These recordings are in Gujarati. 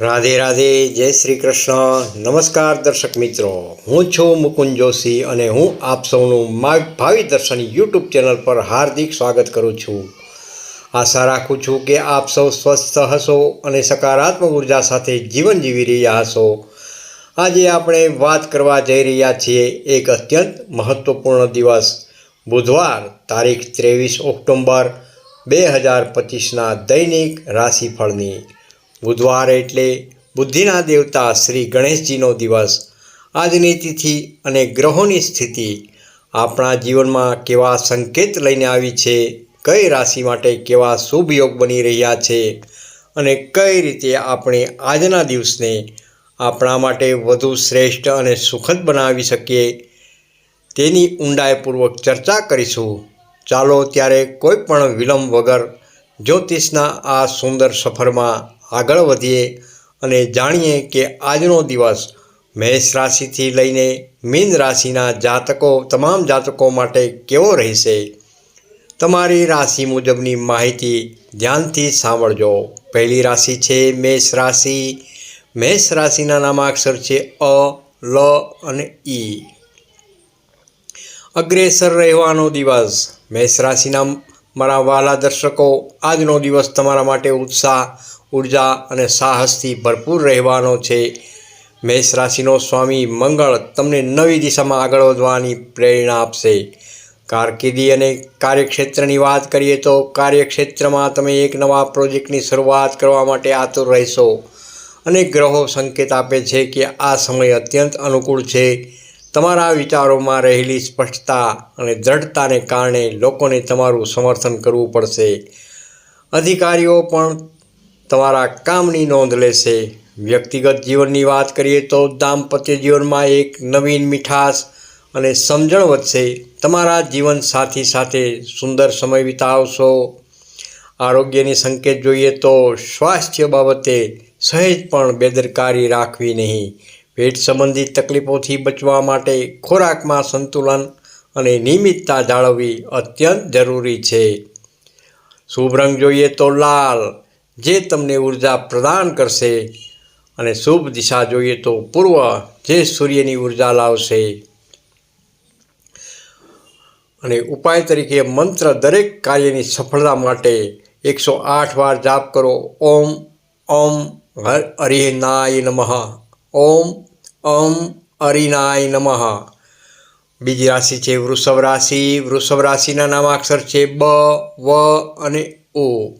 રાધે રાધે, જય શ્રી કૃષ્ણ. નમસ્કાર દર્શક મિત્રો. હું છું મુકુંદ જોશી અને હું આપ સૌનું મા, ભાવિ દર્શન યુટ્યુબ ચેનલ પર હાર્દિક સ્વાગત કરું છું. આશા રાખું છું કે આપ સૌ સ્વસ્થ હશો અને સકારાત્મક ઊર્જા સાથે જીવન જીવી રહ્યા હશો. આજે આપણે વાત કરવા જઈ રહ્યા છીએ એક અત્યંત મહત્વપૂર્ણ દિવસ. બુધવાર, તારીખ ત્રેવીસ ઓક્ટોબર બે હજાર પચીસના દૈનિક રાશિફળની. બુધવાર એટલે બુદ્ધિના દેવતા શ્રી ગણેશજીનો દિવસ. આજની તિથિ અને ગ્રહોની સ્થિતિ આપણા જીવનમાં કેવા સંકેત લઈને આવી છે, કઈ રાશિ માટે કેવા શુભ યોગ બની રહ્યા છે અને કઈ રીતે આપણે આજના દિવસને આપણા માટે વધુ શ્રેષ્ઠ અને સુખદ બનાવી શકીએ, તેની ઊંડાઈપૂર્વક ચર્ચા કરીશું. ચાલો ત્યારે કોઈ પણ વિલંબ વગર જ્યોતિષના આ સુંદર સફરમાં આગળ વધીએ અને જાણીએ કે આજનો દિવસ મેષ રાશિથી લઈને મીન રાશિના જાતકો, તમામ જાતકો માટે કેવો રહેશે? તમારી રાશિ મુજબની માહિતી ધ્યાનથી સાંભળજો. પહેલી રાશિ છે મેષ રાશિ. મેષ રાશિના નામાક્ષર છે અ, લ અને ઈ અગ્રેસર રહેવાનો દિવસ. મેષ રાશિના મારા વાલા દર્શકો, આજનો દિવસ તમારા માટે ઉત્સાહ ઊર્જા અને સાહસથી ભરપૂર રહેવાનો છે. મેષ રાશિનો સ્વામી મંગળ તમને નવી દિશામાં આગળ વધવાની પ્રેરણા આપશે. કારકિર્દી અને કાર્યક્ષેત્રની વાત કરીએ તો કાર્યક્ષેત્રમાં તમે એક નવા પ્રોજેક્ટની શરૂઆત કરવા માટે આતુર રહેશો. અને ગ્રહો સંકેત આપે છે કે આ સમય અત્યંત અનુકૂળ છે. તમારા વિચારોમાં રહેલી સ્પષ્ટતા અને દ્રઢતાને કારણે લોકોને તમારું સમર્થન કરવું પડશે. અધિકારીઓ પણ તમારા કામની નોંધ લેશે. વ્યક્તિગત જીવનની વાત કરીએ તો દાંપત્ય જીવનમાં એક નવીન મીઠાશ અને સમજણ વધશે. તમારા જીવન સાથી સાથે સુંદર સમય વિતાવશો. આરોગ્યની સંકેત જોઈએ તો સ્વાસ્થ્ય બાબતે સહેજ પણ બેદરકારી રાખવી નહીં. પેટ સંબંધિત તકલીફોથી બચવા માટે ખોરાકમાં સંતુલન અને નિયમિતતા જાળવવી અત્યંત જરૂરી છે. શુભ રંગ જોઈએ તો લાલ જે તમને ઊર્જા પ્રદાન કરશે અને શુભ દિશા જોઈએ તો પૂર્વ જે સૂર્યની ઊર્જા લાવશે. અને ઉપાય તરીકે મંત્ર દરેક કાર્યની સફળતા માટે એકસો આઠ વાર જાપ કરો. ઓમ ઓમ હરિનાય નમઃ. ઓમ ઓમ હરિનાય નમઃ. બીજી રાશિ છે વૃષભ રાશિ. વૃષભ રાશિના નામાક્ષર છે બ, વ અને ઓ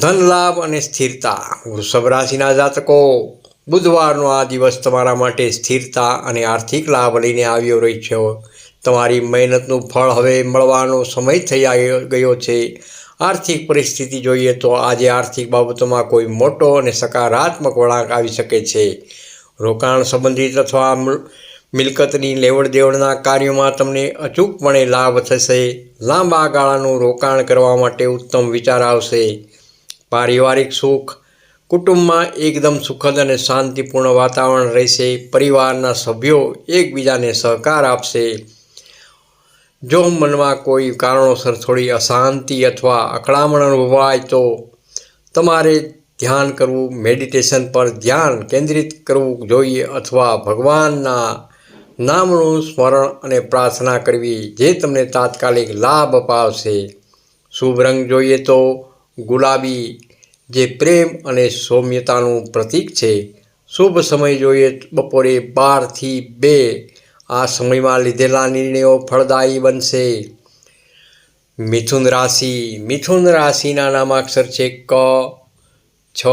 ધન લાભ અને સ્થિરતા. વૃષભ રાશિના જાતકો, બુધવારનો આ દિવસ તમારા માટે સ્થિરતા અને આર્થિક લાભ લઈને આવ્યો રહી છે. તમારી મહેનતનું ફળ હવે મળવાનો સમય થઈ ગયો છે. આર્થિક પરિસ્થિતિ જોઈએ તો આજે આર્થિક બાબતોમાં કોઈ મોટો અને સકારાત્મક વળાંક આવી શકે છે. રોકાણ સંબંધિત અથવા મિલકતની લેવડ દેવડના કાર્યોમાં તમને અચૂકપણે લાભ થશે. લાંબા ગાળાનું રોકાણ કરવા માટે ઉત્તમ વિચાર આવશે. પારિવારિક સુખ, કુટુંબમાં એકદમ સુખદ અને શાંતિપૂર્ણ વાતાવરણ રહેશે, પરિવારના સભ્યો એકબીજાને સહકાર આપશે. જો મનમાં કોઈ કારણોસર થોડી અશાંતિ અથવા અકળામણ અનુભવાય તો તમારે ધ્યાન કરવું, મેડિટેશન પર ધ્યાન કેન્દ્રિત કરવું જોઈએ અથવા ભગવાનના નામનું સ્મરણ અને પ્રાર્થના કરવી, જે તમને તાત્કાલિક લાભ અપાવશે. શુભ રંગ જોઈએ તો ગુલાબી જે પ્રેમ અને સૌમ્યતાનું પ્રતીક છે, શુભ સમય જોઈએ બપોરે બારથી બે. આ સમયમાં લીધેલા નિર્ણયો ફળદાયી બનશે. મિથુન રાશિ. મિથુન રાશિના નામાક્ષર છે ક, છ,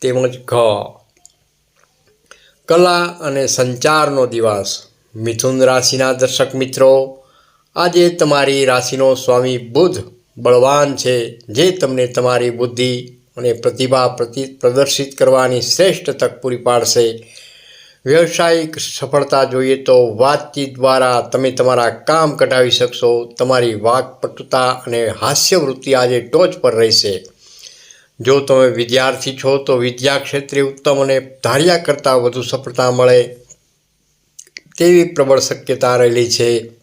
તેમજ ઘ. કલા અને સંચારનો દિવસ. મિથુન રાશિના દર્શક મિત્રો, આજે તમારી રાશિનો સ્વામી બુધ બળવાન છે, જે તમને તમારી બુદ્ધિ અને પ્રતિભા પ્રતિ, પ્રદર્શિત કરવાની શ્રેષ્ઠ તક પૂરી પાડશે. વ્યવસાયિક સફળતા જોઈએ તો વાતચીત દ્વારા તમે તમારા કામ કઢાવી શકશો. તમારી વાકપટુતા અને હાસ્યવૃત્તિ આજે ટોચ પર રહેશે. જો તમે વિદ્યાર્થી છો, તો વિદ્યા ક્ષેત્રે ઉત્તમ અને ધાર્યા કરતાં વધુ સફળતા મળે તેવી પ્રબળ શક્યતા રહેલી છે.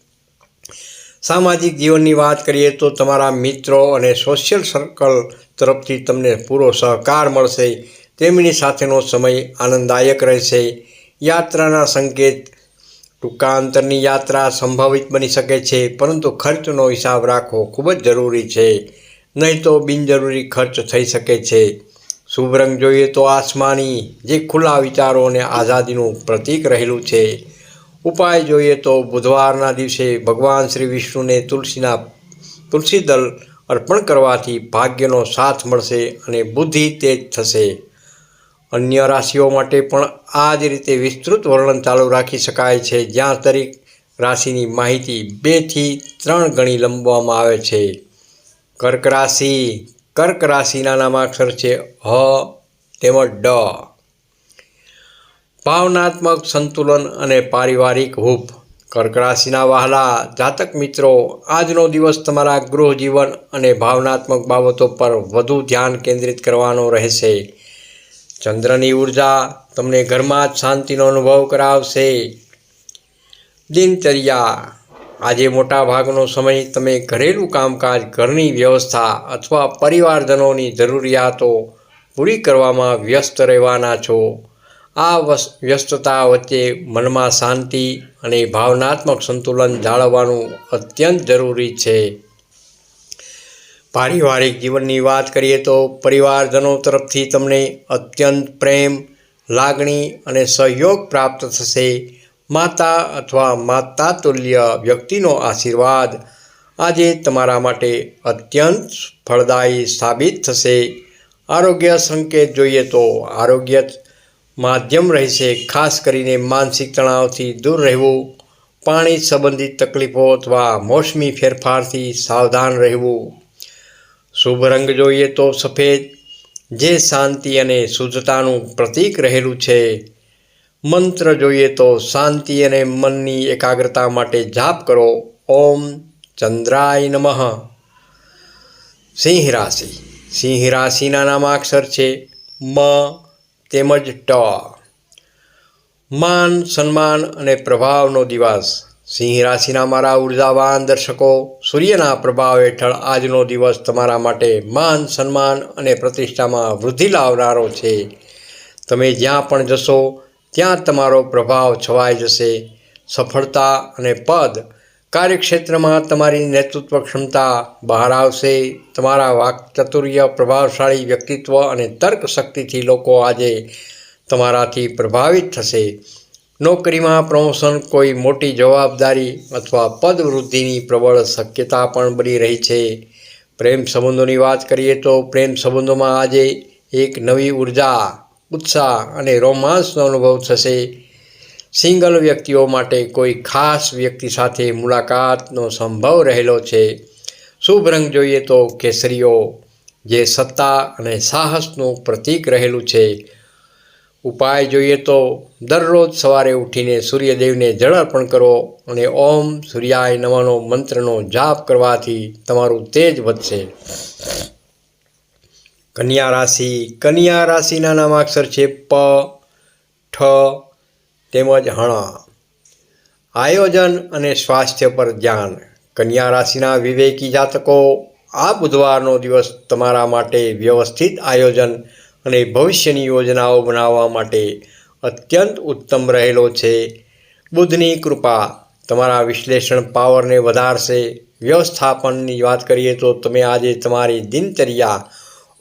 સામાજિક જીવનની વાત કરીએ તો તમારા મિત્રો અને સોશિયલ સર્કલ તરફથી તમને પૂરો સહકાર મળશે. તેમની સાથેનો સમય આનંદદાયક રહેશે. યાત્રાના સંકેત ટૂંકા અંતરની યાત્રા સંભવિત બની શકે છે, પરંતુ ખર્ચનો હિસાબ રાખવો ખૂબ જ જરૂરી છે. નહીં તો બિનજરૂરી ખર્ચ થઈ શકે છે. શુભ રંગ જોઈએ તો આસમાની, જે ખુલ્લા વિચારો અને આઝાદીનું પ્રતીક રહેલું છે. ઉપાય જોઈએ તો બુધવારના દિવસે ભગવાન શ્રી વિષ્ણુને તુલસીના તુલસી દલ અર્પણ કરવાથી ભાગ્યનો સાથ મળશે અને બુદ્ધિ તેજ થશે. અન્ય રાશિઓ માટે પણ આ જ રીતે વિસ્તૃત વર્ણન ચાલુ રાખી શકાય છે, જ્યાં દરેક રાશિની માહિતી બેથી ત્રણ ગણી લંબવામાં આવે છે. કર્ક રાશિ, કર્ક રાશિના નામાક્ષર છે હ, તેમજ ડ. ભાવનાત્મક સંતુલન અને પારિવારિક હૂફ કર્ક રાશિના વહાલા જાતક મિત્રો, આજનો દિવસ તમારા ગૃહ જીવન અને ભાવનાત્મક બાબતો પર વધુ ધ્યાન કેન્દ્રિત કરવાનો રહેશે. ચંદ્રની ઊર્જા તમને ઘરમાં જ શાંતિનો અનુભવ કરાવશે. દિનચર્યા. આજે મોટા ભાગનો સમય તમે ઘરેલું કામકાજ, ઘરની વ્યવસ્થા અથવા પરિવારજનોની જરૂરિયાતો પૂરી કરવામાં વ્યસ્ત રહેવાના છો. આ વ્યસ્તતા વચ્ચે મનમાં શાંતિ અને ભાવનાત્મક સંતુલન જાળવવાનું અત્યંત જરૂરી છે. પારિવારિક જીવનની વાત કરીએ તો પરિવારજનો તરફથી તમને અત્યંત પ્રેમ, લાગણી અને સહયોગ પ્રાપ્ત થશે. માતા અથવા માતાતુલ્ય વ્યક્તિનો આશીર્વાદ આજે તમારા માટે અત્યંત ફળદાયી સાબિત થશે. આરોગ્ય સંકેત જોઈએ તો આરોગ્ય માધ્યમ રહેશે ખાસ કરીને માનસિક તણાવથી દૂર રહેવું, પાણી સંબંધિત તકલીફો અથવા મોસમી ફેરફારથી સાવધાન રહેવું. શુભ રંગ જોઈએ તો સફેદ, જે શાંતિ અને શુદ્ધતાનું પ્રતીક રહેલું છે. મંત્ર જોઈએ તો શાંતિ અને મનની એકાગ્રતા માટે જાપ કરો. ઓમ ચંદ્રાય નમઃ. સિંહ રાશિ. સિંહ રાશિના નામાક્ષર છે. મ તેમજ ટ. માન, સન્માન અને પ્રભાવનો દિવસ. સિંહ રાશિના મારા ઉર્જાવાન દર્શકો, સૂર્યના પ્રભાવ હેઠળ આજનો દિવસ તમારા માટે માન, સન્માન અને પ્રતિષ્ઠામાં વૃદ્ધિ લાવનારો છે. તમે જ્યાં પણ જશો, ત્યાં તમારો પ્રભાવ છવાઈ જશે. સફળતા અને પદ કાર્યક્ષેત્રમાં તમારી નેતૃત્વ ક્ષમતા બહાર આવશે. તમારા વાકચતુર્ય પ્રભાવશાળી વ્યક્તિત્વ અને તર્ક શક્તિથી લોકો આજે તમારાથી પ્રભાવિત થશે. નોકરીમાં પ્રમોશન કોઈ મોટી જવાબદારી અથવા પદ વૃદ્ધિની પ્રબળ શક્યતા પણ બની રહી છે. પ્રેમ સંબંધોની વાત કરીએ તો પ્રેમ સંબંધોમાં આજે એક નવી ઊર્જા, ઉત્સાહ અને રોમાંસનો અનુભવ થશે. સિંગલ વ્યક્તિઓ માટે કોઈ ખાસ વ્યક્તિ સાથે મુલાકાતનો સંભવ રહેલો છે. શુભ રંગ જોઈએ તો કેસરીઓ, જે સત્તા અને સાહસનું પ્રતીક રહેલું છે. ઉપાય જોઈએ તો દરરોજ સવારે ઉઠીને સૂર્યદેવને જળ અર્પણ કરો અને ઓમ સૂર્યાય નવાનો મંત્રનો જાપ કરવાથી તમારું તેજ વધશે. કન્યા રાશિ, કન્યા રાશિના નામાક્ષર છે પ, ઠ તેમજ હણા. આયોજન અને સ્વાસ્થ્ય પર ધ્યાન. કન્યા રાશિના વિવેકી જાતકો, આ બુધવારનો દિવસ તમારા માટે વ્યવસ્થિત આયોજન અને ભવિષ્યની યોજનાઓ બનાવવા માટે અત્યંત ઉત્તમ રહેલો છે. બુધની કૃપા તમારા વિશ્લેષણ પાવરને વધારશે. વ્યવસ્થાપનની વાત કરીએ તો તમે આજે તમારી દિનચર્યા,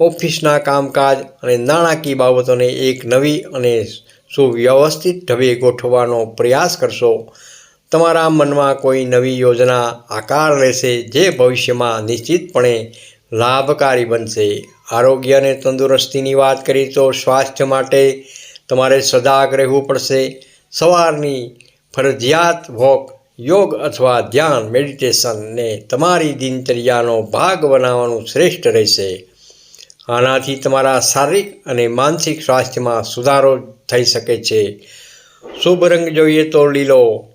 ઓફિસના કામકાજ અને નાણાકીય બાબતોને એક નવી અને સુવ્યવસ્થિત ઢબે ગોઠવવાનો પ્રયાસ કરશો. તમારા મનમાં કોઈ નવી યોજના આકાર લેશે જે ભવિષ્યમાં નિશ્ચિતપણે લાભકારી બનશે. આરોગ્ય અને તંદુરસ્તીની વાત કરીએ તો સ્વાસ્થ્ય માટે તમારે સજાગ રહેવું પડશે. સવારની ફરજિયાત વોક, યોગ અથવા ધ્યાન મેડિટેશનને તમારી દિનચર્યાનો ભાગ બનાવવાનું શ્રેષ્ઠ રહેશે. આનાથી તમારા શારીરિક અને માનસિક સ્વાસ્થ્યમાં સુધારો થઈ શકે છે. શુભ રંગ જોઈએ તો લીલો.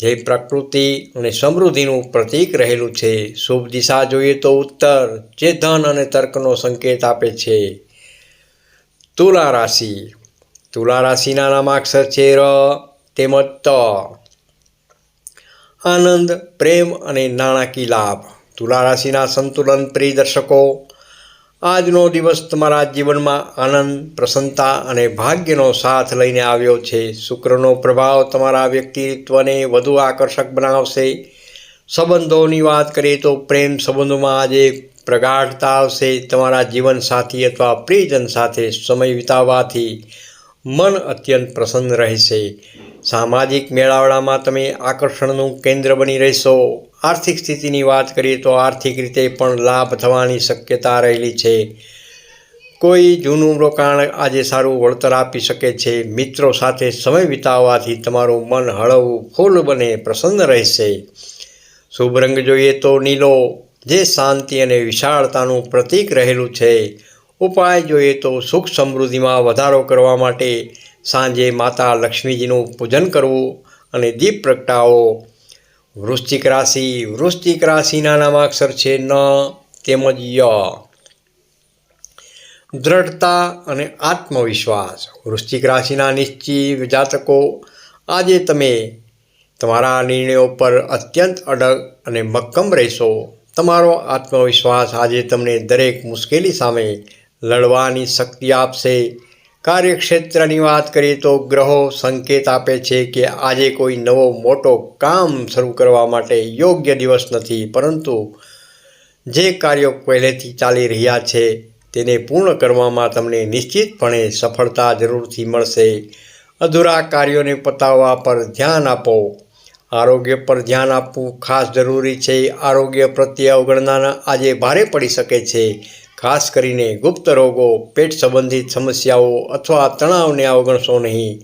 જે પ્રકૃતિ અને સમૃદ્ધિનું પ્રતીક રહેલું છે. શુભ દિશા જોઈએ તો ઉત્તર, જે ધન અને તર્કનો સંકેત આપે છે. તુલા રાશિ. તુલા રાશિના નામાક્ષર છે ર, તેમજ ત. આનંદ, પ્રેમ અને નાણાકીય લાભ. તુલા રાશિના સંતુલન પ્રિય દર્શકો આજનો દિવસ તમારા જીવનમાં આનંદ, પ્રસન્નતા અને ભાગ્યનો સાથ લઈને આવ્યો છે. શુક્રનો પ્રભાવ તમારા વ્યક્તિત્વને વધુ આકર્ષક બનાવશે. સંબંધોની વાત કરીએ તો પ્રેમ સંબંધોમાં આજે પ્રગાઢતા આવશે. તમારા જીવનસાથી અથવા પ્રિયજન સાથે સમય વિતાવવાથી મન અત્યંત પ્રસન્ન રહેશે. સામાજિક મેળાવડામાં તમે આકર્ષણનું કેન્દ્ર બની રહેશો. આર્થિક સ્થિતિની વાત કરીએ તો આર્થિક રીતે પણ લાભ થવાની શક્યતા રહેલી છે. કોઈ જૂનું રોકાણ આજે સારું વળતર આપી શકે છે. મિત્રો સાથે સમય વિતાવવાથી તમારું મન હળવું, ફૂલ બને, પ્રસન્ન રહેશે. શુભ રંગ જોઈએ તો નીલો, જે શાંતિ અને વિશાળતાનું પ્રતીક રહેલું છે. ઉપાય જોઈએ તો સુખ સમૃદ્ધિમાં વધારો કરવા માટે સાંજે માતા લક્ષ્મીજીનું પૂજન કરવું અને દીપ પ્રગટાવો. વૃશ્ચિક રાશિ, વૃશ્ચિક રાશિના નામાક્ષર છે ન, તેમજ ય. દ્રઢતા અને આત્મવિશ્વાસ. વૃશ્ચિક રાશિના નિશ્ચિત જાતકો, આજે તમે તમારા નિર્ણયો પર અત્યંત અડગ અને મક્કમ રહેશો. તમારો આત્મવિશ્વાસ આજે તમને દરેક મુશ્કેલી સામે લડવાની શક્તિ આપશે. કાર્યક્ષેત્રની વાત કરીએ તો ગ્રહો સંકેત આપે છે કે આજે કોઈ નવો મોટો કામ શરૂ કરવા માટે યોગ્ય દિવસ નથી, પરંતુ જે કાર્યો પહેલેથી ચાલી રહ્યા છે તેને પૂર્ણ કરવામાં તમને નિશ્ચિતપણે સફળતા જરૂરથી મળશે. અધૂરા કાર્યોને પતાવવા પર ધ્યાન આપો. આરોગ્ય પર ધ્યાન આપવું ખાસ જરૂરી છે. આરોગ્ય પ્રત્યે અવગણના આજે ભારે પડી શકે છે. ખાસ કરીને ગુપ્ત રોગો, પેટ સંબંધિત સમસ્યાઓ અથવા તણાવને અવગણશો નહીં.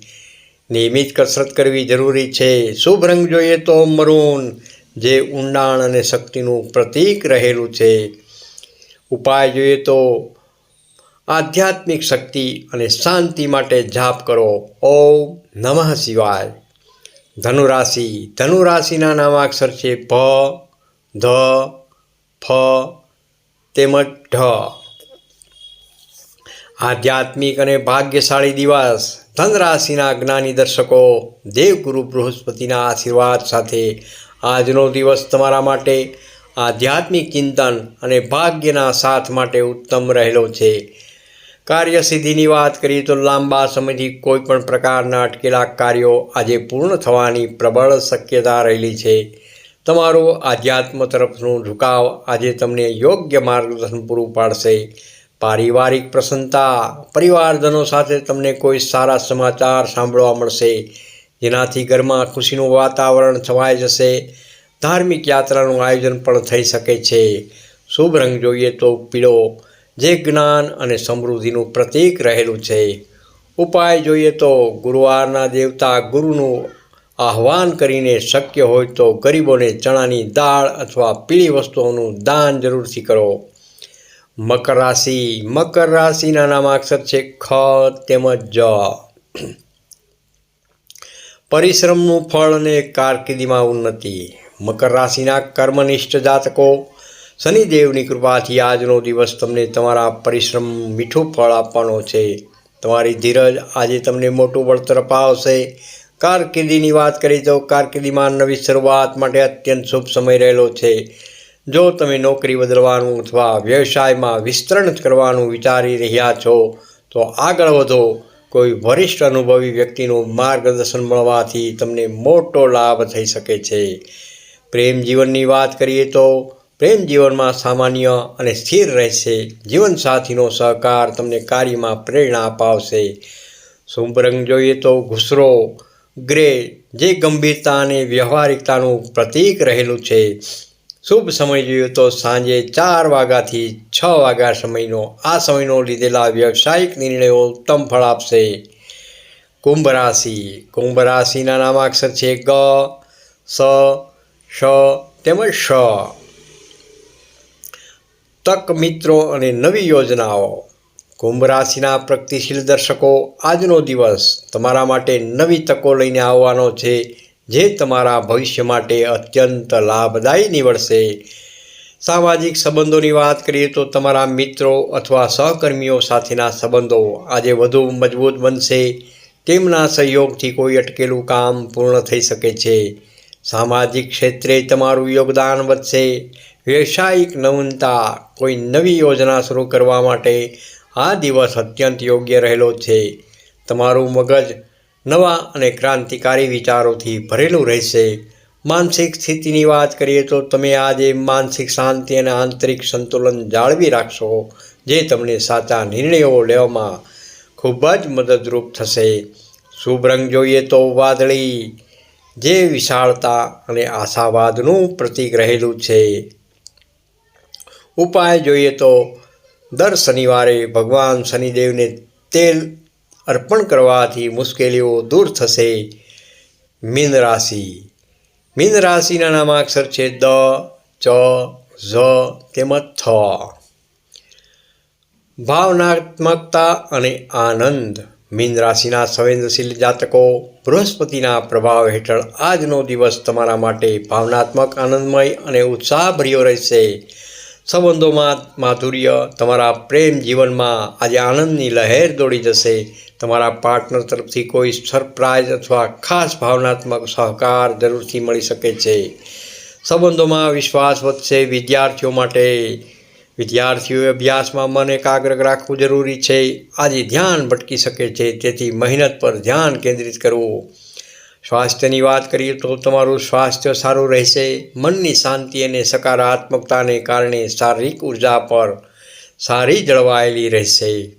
નિયમિત કસરત કરવી જરૂરી છે. શુભ રંગ જોઈએ તો મરૂન, જે ઊંડાણ અને શક્તિનું પ્રતીક રહેલું છે. ઉપાય જોઈએ તો આધ્યાત્મિક શક્તિ અને શાંતિ માટે જાપ કરો. ઓમ નમઃ શિવાય. ધનુરાશિ. ધનુરાશિના નામાક્ષર છે ભ ધ, ફ તેમજ ઢ. આધ્યાત્મિક અને ભાગ્યશાળી દિવસ. ધન રાશિના જ્ઞાની દર્શકો, દેવગુરુ બૃહસ્પતિના આશીર્વાદ સાથે આજનો દિવસ તમારા માટે આધ્યાત્મિક ચિંતન અને ભાગ્યના સાથ માટે ઉત્તમ રહેલો છે. કાર્યસિદ્ધિની વાત કરીએ તો લાંબા સમયથી કોઈપણ પ્રકારના અટકેલા કાર્યો આજે પૂર્ણ થવાની પ્રબળ શક્યતા રહેલી છે. તમારો આધ્યાત્મ તરફનું ઝુકાવ આજે તમને યોગ્ય માર્ગદર્શન પૂરું પાડશે. પારિવારિક પ્રસન્નતા, પરિવારજનો સાથે તમને કોઈ સારા સમાચાર સાંભળવા મળશે. જેનાથી ઘરમાં ખુશીનું વાતાવરણ છવાઈ જશે. ધાર્મિક યાત્રાનું આયોજન પણ થઈ શકે છે. શુભ રંગ જોઈએ તો પીળો, જે જ્ઞાન અને સમૃદ્ધિનું પ્રતીક રહેલું છે. ઉપાય જોઈએ તો ગુરુવારના દેવતા ગુરુનું આહ્વાન કરીને શક્ય હોય તો ગરીબોને ચણાની દાળ અથવા પીળી વસ્તુઓનું દાન જરૂરથી કરો. મકર રાશિ. મકર રાશિના નામ અક્ષર છે ખ તેમજ જ. પરિશ્રમનું ફળ અને કારકિર્દીમાં ઉન્નતિ. મકર રાશિના કર્મનિષ્ઠ જાતકો. શનિદેવની કૃપાથી આજનો દિવસ તમને તમારા પરિશ્રમ મીઠું ફળ આપવાનો છે. તમારી ધીરજ આજે તમને મોટું વળતર અપાવશે. કારકિર્દીની વાત કરીએ તો કારકિર્દીમાં નવી શરૂઆત માટે અત્યંત શુભ સમય રહેલો છે. જો તમે નોકરી બદલવાનું અથવા વ્યવસાયમાં વિસ્તરણ કરવાનું વિચારી રહ્યા છો, તો આગળ વધો. કોઈ વરિષ્ઠ અનુભવી વ્યક્તિનું માર્ગદર્શન મળવાથી તમને મોટો લાભ થઈ શકે છે. પ્રેમ જીવનની વાત કરીએ તો પ્રેમ જીવનમાં સામાન્ય અને સ્થિર રહેશે. જીવનસાથીનો સહકાર તમને કાર્યમાં પ્રેરણા અપાવશે. શુભ રંગ જોઈએ તો ઘૂસરો. ગ્રે, જે ગંભીરતા અને વ્યવહારિકતાનું પ્રતીક રહેલું છે. શુભ સમય જોઈએ તો સાંજે ચાર વાગ્યાથી છ વાગ્યા સમયનો, આ સમયનો લીધેલા વ્યવસાયિક નિર્ણયો ઉત્તમ ફળ આપશે. કુંભ રાશિ. કુંભ રાશિના નામાક્ષર છે ગ, સ શ તેમજ શ તક મિત્રો અને નવી યોજનાઓ. કુંભ રાશિના પ્રગતિશીલ દર્શકો, આજનો દિવસ તમારા માટે નવી તકો લઈને આવવાનો છે, જે તમારા ભવિષ્ય માટે અત્યંત લાભદાયી નીવડશે. સામાજિક સંબંધોની વાત કરીએ તો તમારા મિત્રો અથવા સહકર્મીઓ સાથેના સંબંધો આજે વધુ મજબૂત બનશે. તેમના સહયોગથી કોઈ અટકેલું કામ પૂર્ણ થઈ શકે છે. સામાજિક ક્ષેત્રે તમારું યોગદાન વધશે. વ્યવસાયિક નવીનતા, કોઈ નવી યોજના શરૂ કરવા માટે આ દિવસ અત્યંત યોગ્ય રહેલો છે. તમારું મગજ નવા અને ક્રાંતિકારી વિચારોથી ભરેલું રહેશે. માનસિક સ્થિતિની વાત કરીએ તો તમે આજે માનસિક શાંતિ અને આંતરિક સંતુલન જાળવી રાખશો, જે તમને સાચા નિર્ણયો લેવામાં ખૂબ જ મદદરૂપ થશે. શુભ રંગ જોઈએ તો વાદળી, જે વિશાળતા અને આશાવાદનું પ્રતીક રહેલું છે. ઉપાય જોઈએ તો દર શનિવારે ભગવાન શનિદેવને તેલ અર્પણ કરવાથી મુશ્કેલીઓ દૂર થશે. મીન રાશિ. મીન રાશિના નામાક્ષર છે દ, ચ, ઝ તેમજ થ. ભાવનાત્મકતા અને આનંદ. મીન રાશિના સંવેદનશીલ જાતકો બૃહસ્પતિના પ્રભાવ હેઠળ આજનો દિવસ તમારા માટે ભાવનાત્મક, આનંદમય અને ઉત્સાહભર્યો રહેશે. સંબંધોમાં માધુર્ય, તમારા પ્રેમ જીવનમાં આજે આનંદની લહેર દોડી જશે. તમારા પાર્ટનર તરફથી કોઈ સરપ્રાઇઝ અથવા ખાસ ભાવનાત્મક સહકાર જરૂરથી મળી શકે છે. સંબંધોમાં વિશ્વાસ વધશે વિદ્યાર્થીઓ માટે. વિદ્યાર્થીઓએ અભ્યાસમાં મન એકાગ્ર રાખવું જરૂરી છે. આજે ધ્યાન ભટકી શકે છે. તેથી મહેનત પર ધ્યાન કેન્દ્રિત કરવું. સ્વાસ્થ્યની વાત કરીએ તો તમારું સ્વાસ્થ્ય સારું રહેશે. મનની શાંતિ અને સકારાત્મકતાને કારણે શારીરિક ઊર્જા પર સારી જળવાયેલી રહેશે.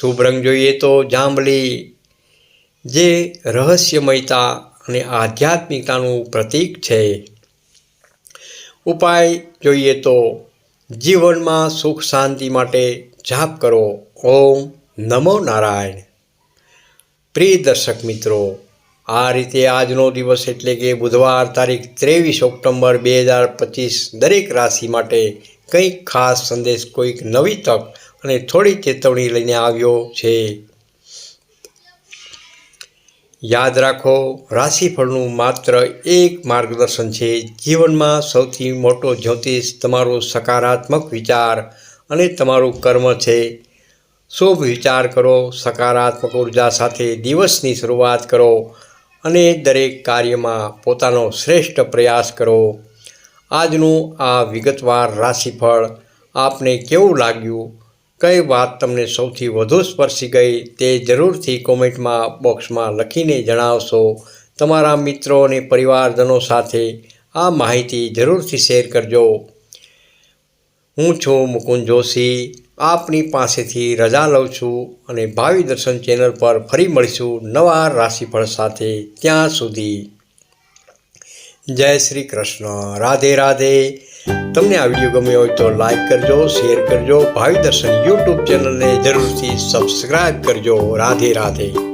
શુભ રંગ જોઈએ તો જાંબલી, જે રહસ્યમયતા અને આધ્યાત્મિકતાનું પ્રતીક છે. ઉપાય જોઈએ તો જીવનમાં સુખ શાંતિ માટે જાપ કરો. ઓમ નમો નારાયણ. પ્રિય દર્શક મિત્રો આ રીતે આજનો દિવસ એટલે કે બુધવાર તારીખ ત્રેવીસ ઓક્ટોબર બે હજાર પચીસ દરેક રાશિ માટે કંઈક ખાસ સંદેશ, કોઈક નવી તક અને થોડી ચેતવણી લઈને આવ્યો છે. યાદ રાખો, રાશિફળનું માત્ર એક માર્ગદર્શન છે. જીવનમાં સૌથી મોટો જ્યોતિષ તમારો સકારાત્મક વિચાર અને તમારું કર્મ છે. શુભ વિચાર કરો, સકારાત્મક ઊર્જા સાથે દિવસની શરૂઆત કરો અને દરેક કાર્યમાં પોતાનો શ્રેષ્ઠ પ્રયાસ કરો. આજનું આ વિગતવાર રાશિફળ આપને કેવું લાગ્યું? કઈ વાત તમને સૌથી વધુ સ્પર્શી ગઈ તે જરૂરથી કોમેન્ટમાં બોક્સમાં લખીને જણાવશો. તમારા મિત્રો અને પરિવારજનો સાથે આ માહિતી જરૂરથી શેર કરજો. હું છું મુકુંદ જોશી. આપની પાસેથી રજા લઉં છું અને ભાવિ દર્શન ચેનલ પર ફરી મળીશું નવા રાશિફળ સાથે ત્યાં સુધી. જય શ્રી કૃષ્ણ. રાધે રાધે. તમને આ વીડિયો ગમ્યો હોય તો લાઈક કરજો, શેર કરજો, ભાવિ દર્શન યુટ્યુબ ચેનલને જરૂરથી સબસ્ક્રાઈબ કરજો. રાધે રાધે.